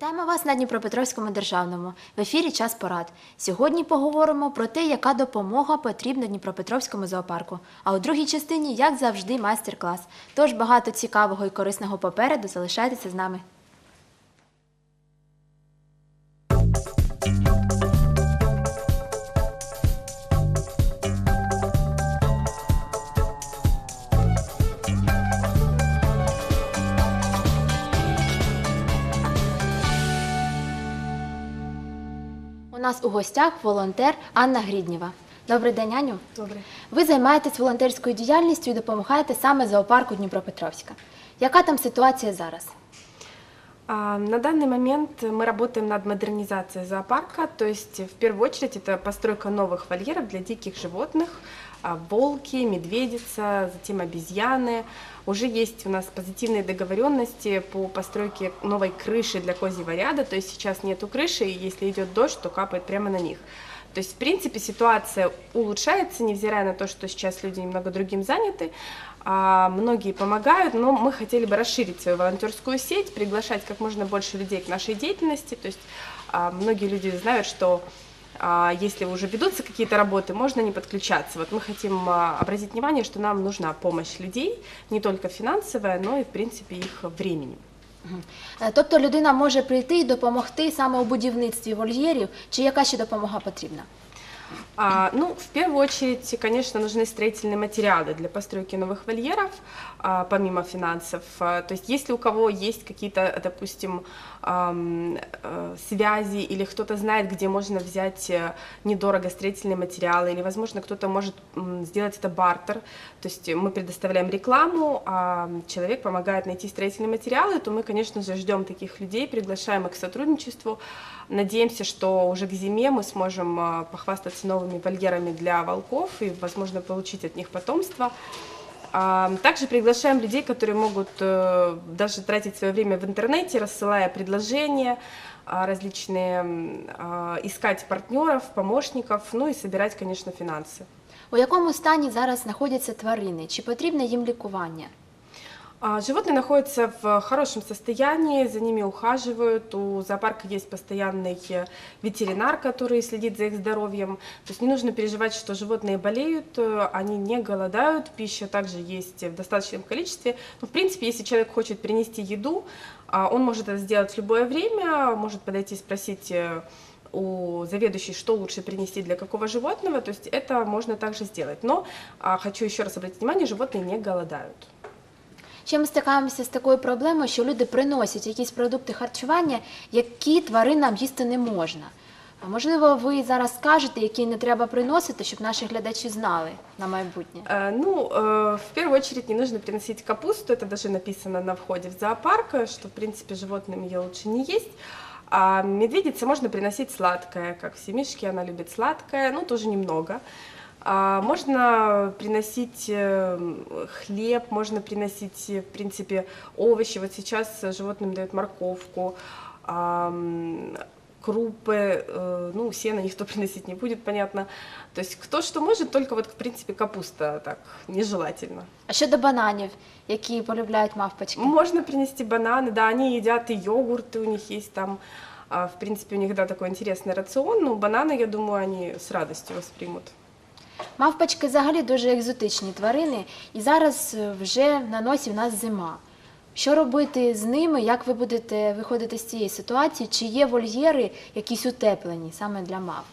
Вітаємо вас на Дніпропетровському державному. В ефірі час порад. Сьогодні поговоримо про те, яка допомога потрібна Дніпропетровському зоопарку. А у другій частині, як завжди, майстер-клас. Тож багато цікавого і корисного попереду. Залишайтеся з нами. нас у гостях волонтер Анна Гріднєва. Добрий день, Аню. Добре. Ви займаєтесь волонтерською діяльністю і допомагаєте саме зоопарку Дніпропетровська. Яка там ситуація зараз? А, На данный момент мы работаем над модернизацией зоопарка, то есть в первую очередь это постройка новых вольеров для диких животных, а, волки, медведица, затем обезьяны. Уже есть у нас позитивные договоренности по постройке новой крыши для козьего ряда, то есть сейчас нету крыши, и если идет дождь, то капает прямо на них. То есть, в принципе, ситуация улучшается, невзирая на то, что сейчас люди немного другим заняты. А, Многие помогают, но мы хотели бы расширить свою волонтерскую сеть, приглашать как можно больше людей к нашей деятельности. То есть а, многие люди знают, что а, если уже ведутся какие-то работы, можно не подключаться. Вот мы хотим а, обратить внимание, что нам нужна помощь людей, не только финансовая, но и, в принципе, их временем. Е, Тобто людина може прийти і допомогти саме у будівництві вольєрів, чи яка ще допомога потрібна? А, ну, в первую очередь, конечно, нужны строительные материалы для постройки новых вольеров, а, помимо финансов. А, то есть, если у кого есть какие-то, допустим, э, связи или кто-то знает, где можно взять э, недорого строительные материалы, или, возможно, кто-то может сделать это бартер, то есть мы предоставляем рекламу, а человек помогает найти строительные материалы, то мы, конечно же, ждем таких людей, приглашаем их к сотрудничеству. Надеемся, что уже к зиме мы сможем а, похвастаться новыми вольерами для волков и, возможно, получить от них потомство. А, Также приглашаем людей, которые могут э, даже тратить свое время в интернете, рассылая предложения а, различные, м, а, искать партнеров, помощников, ну и собирать, конечно, финансы. У якому стані зараз знаходяться тварини? Чи потрібне їм лікування? А, Животные находятся в хорошем состоянии, за ними ухаживают. У зоопарка есть постоянный э, ветеринар, который следит за их здоровьем. То есть не нужно переживать, что животные болеют, э, они не голодают, пища также есть в достаточном количестве. Но, в принципе, если человек хочет принести еду, а, он может это сделать в любое время, может подойти и спросить э, у заведующей, что лучше принести для какого животного, то есть это можно также сделать. Но а, хочу еще раз обратить внимание, животные не голодают. Ще ми стикаємося з такою проблемою, що люди приносять якісь продукти харчування, які тваринам їсти не можна. А можливо, ви зараз скажете, які не треба приносити, щоб наші глядачі знали на майбутнє. Э, Ну, э, в первую очередь не нужно приносить капусту, это даже написано на входе в зоопарк, э, что, в принципе, животным ее лучше не есть. А медведице можно приносить сладкое, как все мишки, она любит сладкое, ну, тоже немного. А можно приносить э, хлеб, можно приносить, в принципе, овощи. Вот сейчас животным дают морковку, крупы, э, ну, сено никто приносить не будет, понятно. То есть кто что может, только вот, в принципе, капуста так нежелательно. А щодо бананів, які полюбляють мавпочки? Можно принести бананы, да, они едят и йогурты, у них есть там, а, в принципе, у них, да, такой интересный рацион, но бананы, я думаю, они с радостью воспримут. Мавпочки взагалі дуже екзотичні тварини, і зараз е, вже на носі в нас зима. Що робити з ними? Як ви будете виходити з цієї ситуації? Чи є вольєри якісь утеплені саме для мав?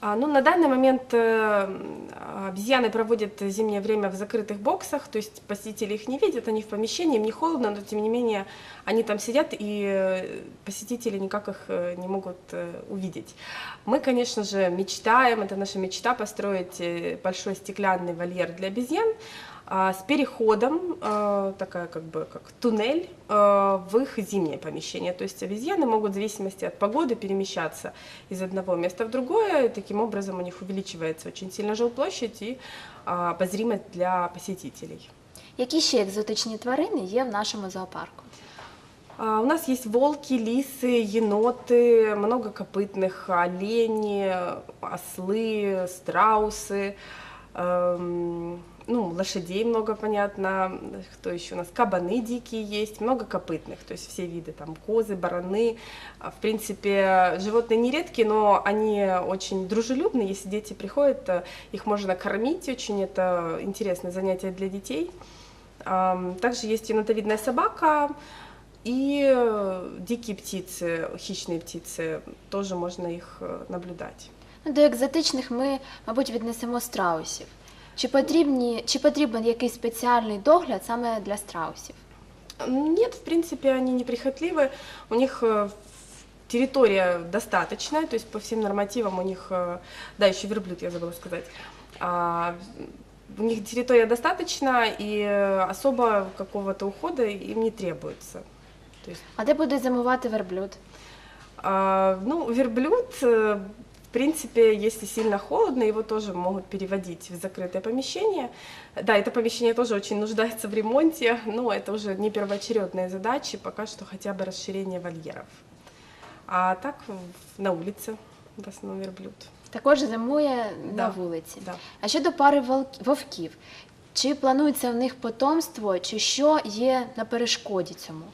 А, Ну, на данный момент э, обезьяны проводят зимнее время в закрытых боксах, то есть посетители их не видят, они в помещении, им не холодно, но тем не менее они там сидят, и э, посетители никак их э, не могут увидеть. Мы, конечно же, мечтаем, это наша мечта, построить большой стеклянный вольер для обезьян, с переходом, э, такая как бы как туннель э, в их зимнее помещение. То есть обезьяны могут в зависимости от погоды перемещаться из одного места в другое. и Таким образом у них увеличивается очень сильно жилплощадь и а, обозримость для посетителей. Які ще екзотичні тварини є в нашому зоопарку? А, У нас есть волки, лисы, еноты, много копытных, олени, ослы, страусы, эм, ну, лошадей много, понятно, кто еще у нас, кабаны дикие есть, много копытных, то есть все виды, там, козы, бараны, А, в принципе, животные не редкие, но они очень дружелюбные, если дети приходят, э, их можно кормить, очень это интересное занятие для детей. Также есть енотовидная собака и э, дикие птицы, хищные птицы, тоже можно их э, наблюдать. Ну, До екзотичних ми, мабуть, віднесемо страусів. Чи, потрібні, чи потрібен якийсь спеціальний догляд саме для страусів? Нет, в принципе, они неприхотливы. У них э, территория достаточная, то есть по всем нормативам у них, э, да, еще верблюд, я забыла сказать. А, у них территория достаточно, и э, особо какого-то ухода им не требуется. То есть, А де буде зимувати верблюд? а, ну, верблюд, э, в принципе, если сильно холодно, его тоже могут переводить в закрытое помещение. Да, это помещение тоже очень нуждается в ремонте, но это уже не первоочередные задачи, пока что хотя бы расширение вольеров. А так в- на улице в основном верблюд. Також зимує на Да, вулиці. да. А щодо пари волк- вовків, чи планується в них потомство, чи що є на перешкоді цьому?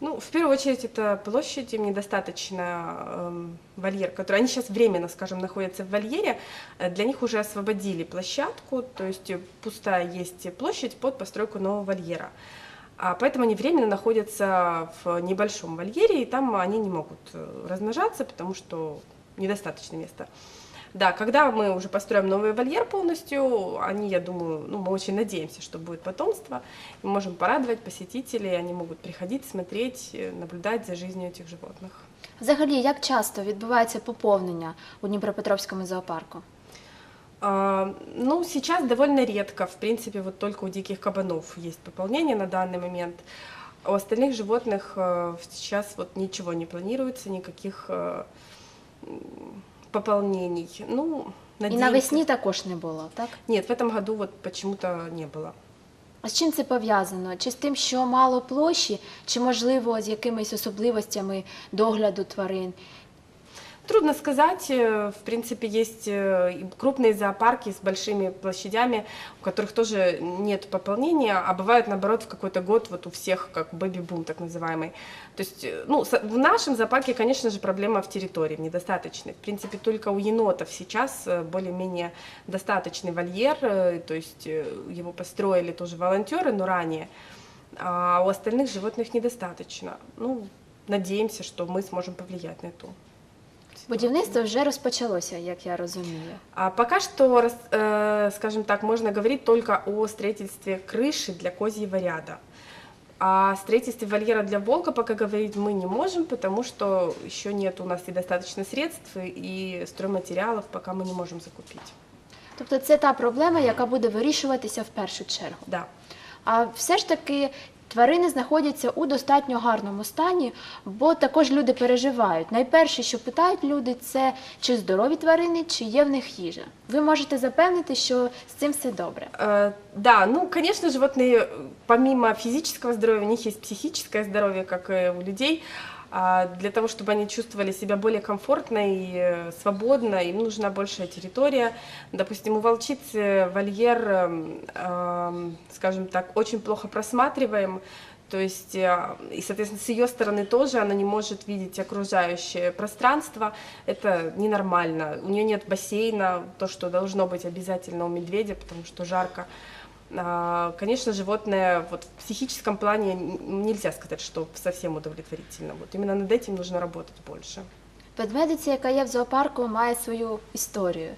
Ну, в первую очередь, это площадь, им недостаточно эм, вольер, который они сейчас временно, скажем, находятся в вольере, Э, для них уже освободили площадку, то есть э, пустая есть площадь под постройку нового вольера. А поэтому они временно находятся в небольшом вольере, и там они не могут э, размножаться, потому что недостаточно места. Да, когда мы уже построим новый вольер полностью, они, я думаю, ну, мы очень надеемся, что будет потомство, мы можем порадовать посетителей, они могут приходить, смотреть, э, наблюдать за жизнью этих животных. Взагалі, як часто відбувається поповнення у Дніпропетровському зоопарку? А, ну, сейчас довольно редко, в принципе, вот только у диких кабанов есть пополнение на данный момент. А У остальных животных э, сейчас вот ничего не планируется, никаких э, м, пополнений. Ну, І надеемся. навесні також не було, так? Ні, в цьому году вот почему-то не було. А з чим це пов'язано? Чи з тим, що мало площі, чи можливо з якимись особливостями догляду тварин? Трудно сказать. э, В принципе, есть э, крупные зоопарки с большими площадями, у которых тоже нет пополнения, а бывает, наоборот, в какой-то год вот у всех как бэби-бум так называемый. То есть, э, ну, в нашем зоопарке, конечно же, проблема в территории, в недостаточной. В принципе, только у енотов сейчас более-менее достаточный вольер, то есть его построили тоже волонтеры, но ранее, а у остальных животных недостаточно. Ну, надеемся, что мы сможем повлиять на эту Будівництво вже розпочалося, як я розумію. А пока что, рас- э, скажем так, можно говорить только о строительстве крыши для козьего ряда. А о строительстве вольера для волка пока говорить мы не можем, потому что еще нет у нас и достаточно средств, и стройматериалов пока мы не можем закупить. Тобто це та проблема, яка буде вирішуватися в першу чергу. Да. А все ж таки тварини знаходяться у достатньо гарному стані, бо також люди переживають. Найперше, що питають люди, це чи здорові тварини, чи є в них їжа. Ви можете запевнити, що з цим все добре. Э, Да, ну, конечно, животные, э, помимо физического здоровья, у них есть психическое здоровье, как и у людей. А Для того, чтобы они чувствовали себя более комфортно и э, свободно, им нужна большая территория. Допустим, у волчицы вольер, эм, эм, скажем так, очень плохо просматриваем. То есть, э, и, соответственно, с ее стороны тоже она не может видеть окружающее пространство. Это ненормально. У нее нет бассейна, то, что должно быть обязательно у медведя, потому что жарко. А, Конечно, животное вот в психическом плане н- нельзя сказать, что совсем удовлетворительно. Вот именно над этим нужно работать больше. Ведмедиця, яка є в зоопарку, має свою історію.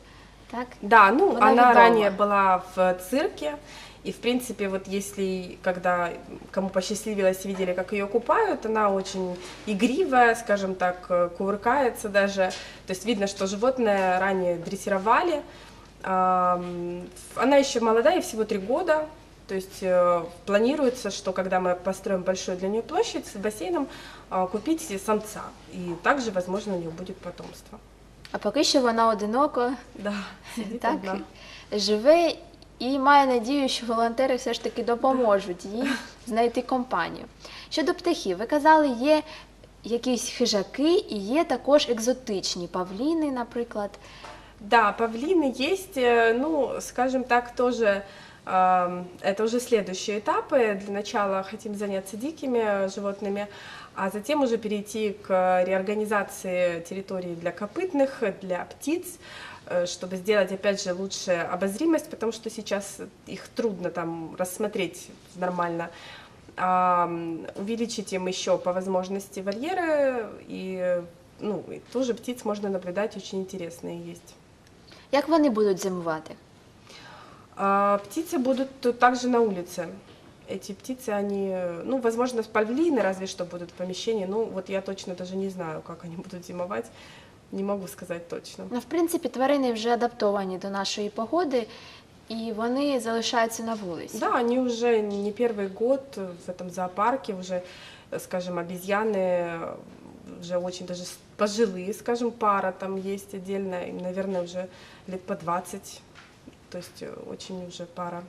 Так? Да, ну, Она она ведома. ранее была в цирке, и, в принципе, вот если, когда кому посчастливилось, видели, как ее купают, она очень игривая, скажем так, э, кувыркается даже. То есть видно, что животное ранее дрессировали. Ам, Она еще молодая, всего три года. То есть э, планируется, что когда мы построим большую для нее площадь с бассейном, а, купить самца. И также, возможно, у нее будет потомство. А поки що вона одиноко Да, сидит так, одна. живе і має надію, що волонтери все ж таки допоможуть їй знайти компанію. Щодо птахів, ви казали, є якісь хижаки і є також екзотичні павліни, наприклад. Да, павлины есть, э, ну, скажем так, тоже это уже следующие этапы. Для начала хотим заняться дикими животными, а затем уже перейти к реорганизации территории для копытных, для птиц, э, чтобы сделать, опять же, лучше обозримость, потому что сейчас их трудно там рассмотреть нормально. А, увеличить им еще по возможности вольеры, и, ну, и тоже птиц можно наблюдать, очень интересные есть. Як вони будуть зимувати? А, птицы будут тут также на улице. Эти птицы, они, э, ну, возможно, павлины разве что будут в помещении. Ну, вот я точно даже не знаю, как они будут зимовать. Не могу сказать точно. Ну, в принципі, тварини вже адаптовані до нашої погоди, і вони залишаються на вулиці. Да, они уже не первый год в этом зоопарке, уже, э, скажем, обезьяны э, уже очень даже с- пожилые, скажем, пара там есть отдельная, им, наверное, уже лет по 20, то есть э, очень уже пара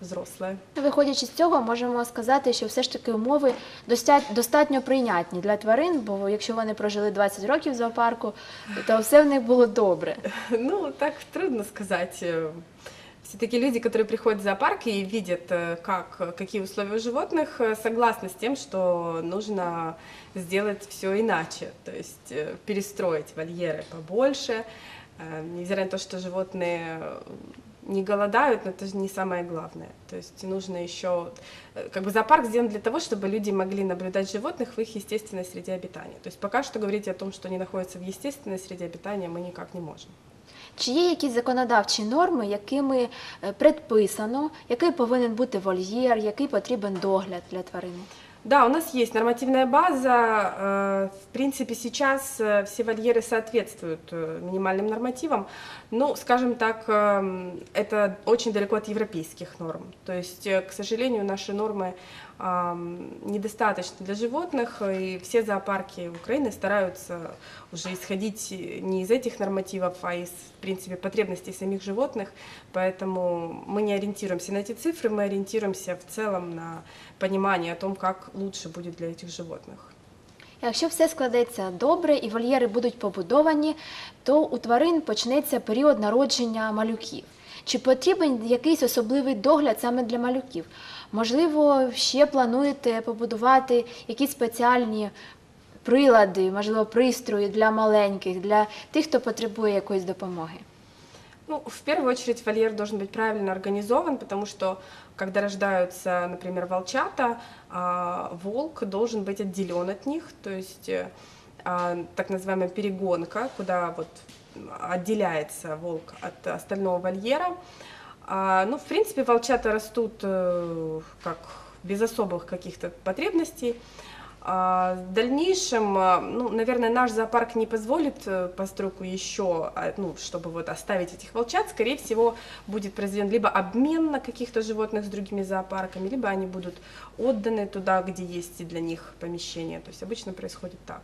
взрослая. Виходячи з цього, можемо сказати, що все ж таки умови достатньо прийнятні для тварин, бо якщо вони прожили 20 років в зоопарку, то все в них було добре. Ну, так трудно сказать. Все-таки люди, которые приходят в зоопарк и видят, э, как, какие условия у животных, э, согласны с тем, что нужно сделать все иначе, то есть перестроить вольеры побольше, невзирая на то, что животные э, не голодают, но это же не самое главное. То есть нужно еще, э, как бы зоопарк сделан для того, чтобы люди могли наблюдать животных в их естественной среде обитания. То есть пока что говорить о том, что они находятся в естественной среде обитания, мы никак не можем. Чи є якісь законодавчі норми, якими е, предписано, який повинен бути вольєр, який потрібен догляд для тварини? Да, у нас есть нормативная база. э, В принципе, сейчас э, все вольеры соответствуют э, минимальным нормативам. Ну, скажем так, эм, это очень далеко от европейских норм. То есть, к сожалению, наши нормы ам, недостаточны для животных, и все зоопарки Украины стараются уже исходить не из этих нормативов, а из, в принципе, потребностей самих животных. Поэтому мы не ориентируемся на эти цифры, мы ориентируемся в целом на понимание о том, как лучше будет для этих животных. Якщо все складеться добре і вольєри будуть побудовані, то у тварин почнеться період народження малюків. Чи потрібен якийсь особливий догляд саме для малюків? Можливо, ще плануєте побудувати якісь спеціальні прилади, можливо, пристрої для маленьких, для тих, хто потребує якоїсь допомоги. Ну, в первую очередь вольер должен быть правильно организован, потому что когда рождаются, например, волчата, а, волк должен быть отделен от них, то есть э, а, так называемая перегонка, куда вот отделяется волк от остального вольера. А, Ну, в принципе, волчата растут э, как без особых каких-то потребностей. А, В дальнейшем, а, ну, наверное, наш зоопарк не позволит э, постройку еще, а, ну, чтобы вот оставить этих волчат. Скорее всего, будет произведен либо обмен на каких-то животных с другими зоопарками, либо они будут отданы туда, где есть и для них помещение. То есть обычно происходит так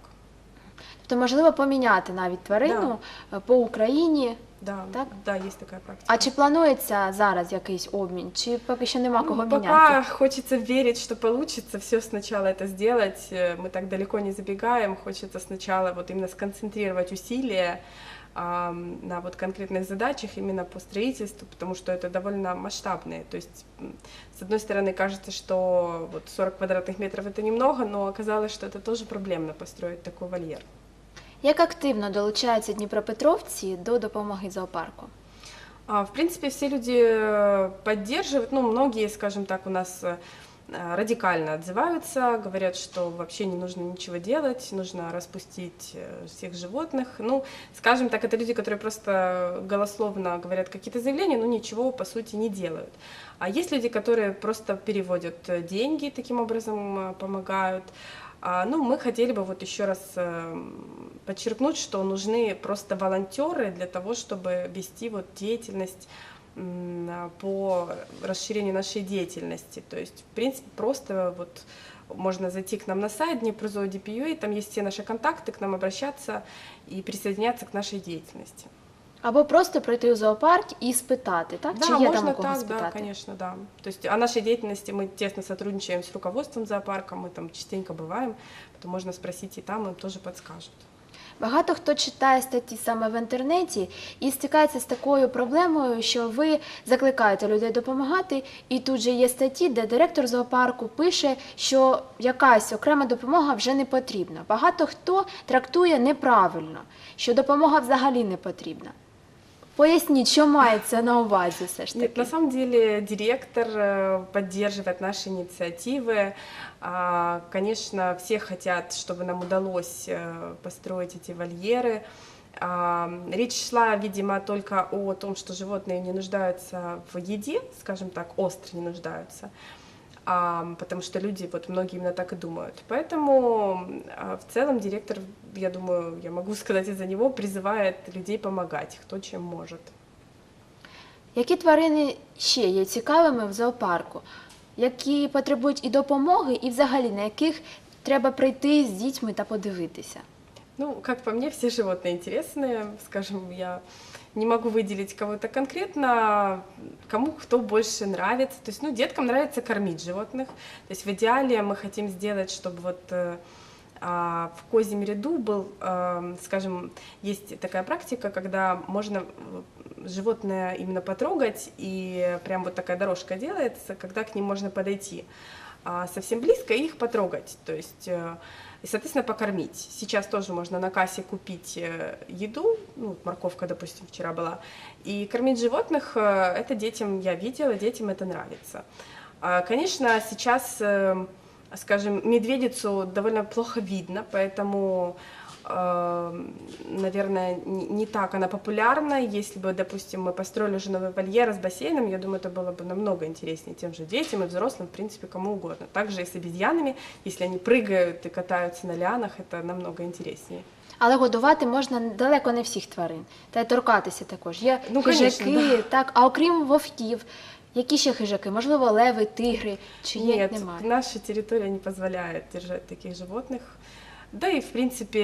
Тобто, можливо, поміняти навіть тварину е, по Україні. Да, Так? да, есть такая практика. А чи планується зараз якийсь обмін, чи поки що нема кого Ну, міняти? Пока хочется верить, что получится все сначала это сделать. Э, Мы так далеко не забегаем. Хочется сначала вот именно сконцентрировать усилия ам, на вот конкретных задачах именно по строительству, потому что это довольно масштабные. То есть, м, с одной стороны, кажется, что вот 40 квадратных метров это немного, но оказалось, что это тоже проблемно построить такой вольер. Як активно долучаються дніпропетровці до допомоги зоопарку? А, В принципе, все люди э, поддерживают, ну, многие, скажем так, у нас э, радикально отзываются, говорят, что вообще не нужно ничего делать, нужно распустить э, всех животных. Ну, скажем так, это люди, которые просто голословно говорят какие-то заявления, но ничего, по сути, не делают. А есть люди, которые просто переводят деньги, таким образом помогают. А, Ну, мы хотели бы вот еще раз э, подчеркнуть, что нужны просто волонтеры для того, чтобы вести вот деятельность а, по расширению нашей деятельности. То есть, в принципе, просто вот можно зайти к нам на сайт Днепрозо.dp.ua, там есть все наши контакты, к нам обращаться и присоединяться к нашей деятельности. Або просто прийти у зоопарк і спитати, так? Да, чи є можно там у кого так, спитати? да, конечно, да. То есть о нашей деятельности мы тесно сотрудничаем с руководством зоопарка, мы там частенько бываем, то можно спросить и там, им тоже подскажут. Багато хто читає статті саме в інтернеті і стикається з такою проблемою, що ви закликаєте людей допомагати, і тут же є статті, де директор зоопарку пише, що якась окрема допомога вже не потрібна. Багато хто трактує неправильно, що допомога взагалі не потрібна. Поясніть, що мається на увазі все ж Нет, таки. на самом деле директор э, поддерживает наши инициативы. А, Конечно, все хотят, чтобы нам удалось э, построить эти вольеры. А, Речь шла, видимо, только о том, что животные не нуждаются в еде, скажем так, остро не нуждаются, а, потому что люди, вот многие именно так и думают. Поэтому а, в целом директор, я думаю, я могу сказать из-за него, призывает людей помогать, кто чем может. Які тварини ще є цікавими в зоопарку, які потребують і допомоги, і взагалі на яких треба прийти з дітьми та подивитися? Ну, как по мне, все животные интересные. Скажем, я не могу выделить кого-то конкретно, кому кто больше нравится. То есть, ну, деткам нравится кормить животных. То есть, в идеале мы хотим сделать, чтобы вот э, а, в козьем ряду был, э, скажем, есть такая практика, когда можно э, животное именно потрогать, и прям вот такая дорожка делается, когда к ним можно подойти а, совсем близко и их потрогать. То есть э, и, соответственно, покормить. Сейчас тоже можно на кассе купить э, еду, ну, морковка, допустим, вчера была, и кормить животных, это детям я видела, детям это нравится. А, Конечно, сейчас, скажем, медведицу довольно плохо видно, поэтому, э, наверное, не не так она популярна. Если бы, допустим, мы построили уже новый вольер с бассейном, я думаю, это было бы намного интереснее тем же детям и взрослым, в принципе, кому угодно. Также и с обезьянами, если они прыгают и катаются на лианах, это намного интереснее. Але годувати можна далеко не всіх тварин, та й торкатися також. Є Ну, хижаки, конечно, так, а окрім вовків, які ще хижаки? Можливо, леви, тигри, чи є Нет, немає? наша территория не позволяет держать таких животных. Да и, в принципе,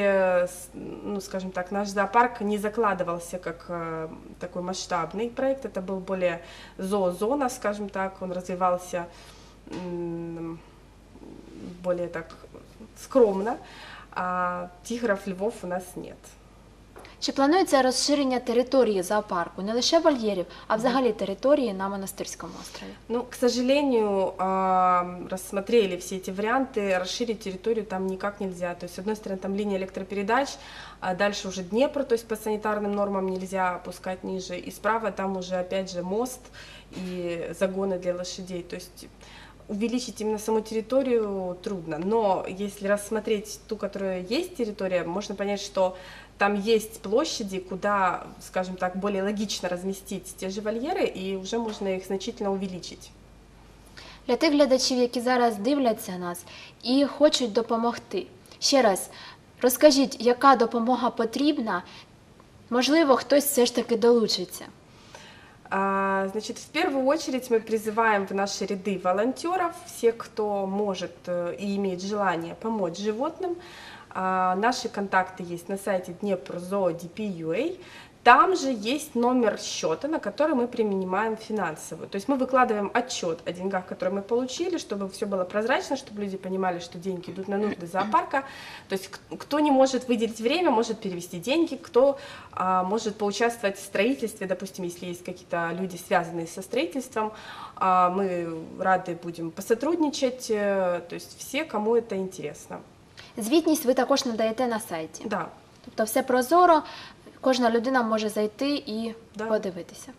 с- ну, скажем так, наш зоопарк не закладывался как э, такой масштабный проект. Это был более зоозона, скажем так. Он развивался м, более так скромно. А тигров, львов у нас нет. Чи планується розширення території зоопарку, не лише вольєрів, а взагалі території на монастирському острові? Ну, к сожалению, а, рассмотрели все эти варианты, расширить территорию там никак нельзя. То есть, с одной стороны, там линия электропередач, а дальше уже Днепр, то есть по санитарным нормам нельзя опускать ниже, и справа там уже опять же мост и загоны для лошадей. То есть увеличить именно саму территорию трудно, но если рассмотреть ту, которая есть территория, можно понять, что там есть площади, куда, скажем так, более логично разместить те же вольеры, и уже можно их значительно увеличить. Для тих глядачів, які зараз дивляться нас і хочуть допомогти. Ще раз розкажіть, яка допомога потрібна? Можливо, хтось все ж таки долучиться. А, Значит, в первую очередь мы призываем в наши ряды волонтеров, всех, кто может э, и имеет желание помочь животным. А, Наши контакты есть на сайте Днепрозоо.dp.ua. Там же есть номер счета, на который мы принимаем финансовую. То есть мы выкладываем отчет о деньгах, которые мы получили, чтобы все было прозрачно, чтобы люди понимали, что деньги идут на нужды зоопарка. То есть к- кто не может выделить время, может перевести деньги, кто а, может поучаствовать в строительстве, допустим, если есть какие-то люди, связанные со строительством, а, мы рады будем посотрудничать, э, то есть все, кому это интересно. Звітність ви також надаєте на сайті. Да, Тобто все прозоро, кожна людина може зайти і Да. подивитися.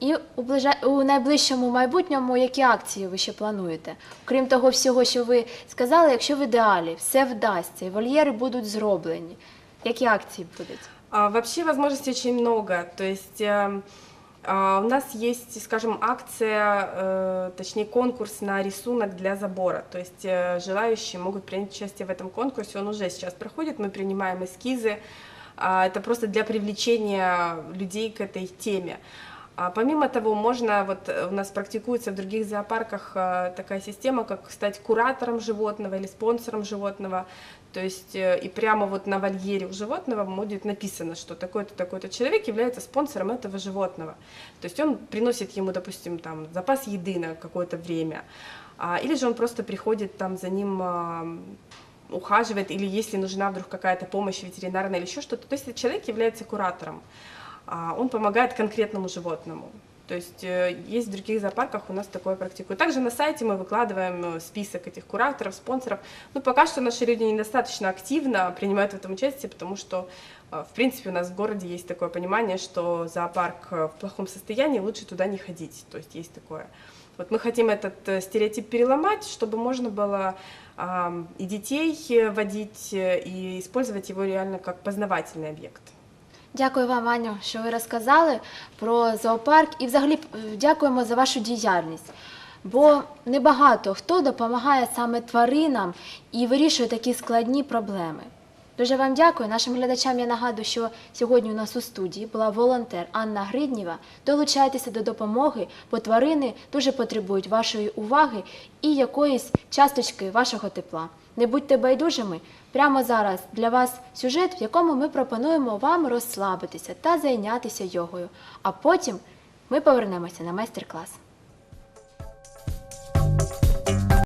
І у, ближа... у найближчому майбутньому які акції ви ще плануєте? Крім того всього, що ви сказали, якщо в ідеалі все вдасться і вольєри будуть зроблені, які акції будуть? А, Вообще возможностей очень много. То есть э, а, у нас есть, скажем, акция, э, точнее конкурс на рисунок для забора. То есть э, желающие могут принять участие в этом конкурсе. Он уже сейчас проходит. Мы принимаем эскизы. А, Это просто для привлечения людей к этой теме. А помимо того, можно, вот э, у нас практикуется в других зоопарках э, такая система, как стать куратором животного или спонсором животного. То есть э, и прямо вот на вольере у животного будет написано, что такой-то, такой-то человек является спонсором этого животного. То есть он приносит ему, допустим, там запас еды на какое-то время. А, или же он просто приходит там за ним а, ухаживает, или если нужна вдруг какая-то помощь ветеринарная или еще что-то. То есть человек является куратором, а, он помогает конкретному животному. То есть э, есть в других зоопарках у нас такое практикуют. Также на сайте мы выкладываем э, список этих кураторов, спонсоров. Но пока что наши люди недостаточно активно принимают в этом участие, потому что, э, в принципе, у нас в городе есть такое понимание, что зоопарк в плохом состоянии, лучше туда не ходить. То есть есть такое. Вот мы хотим этот э, стереотип переломать, чтобы можно было ам, и детей э, водить, э, и использовать его реально как познавательный объект. Дякую вам, Аню, що ви розказали про зоопарк і взагалі е, дякуємо за вашу діяльність. Бо небагато хто допомагає саме тваринам і вирішує такі складні проблеми. Дуже вам дякую. Нашим глядачам я нагадую, що сьогодні у нас у студії була волонтер Анна Гриднєва. Долучайтеся до допомоги, бо тварини дуже потребують вашої уваги і якоїсь часточки вашого тепла. Не будьте байдужими. Прямо зараз для вас сюжет, в якому ми пропонуємо вам розслабитися та зайнятися йогою. А потім ми повернемося на майстер-клас.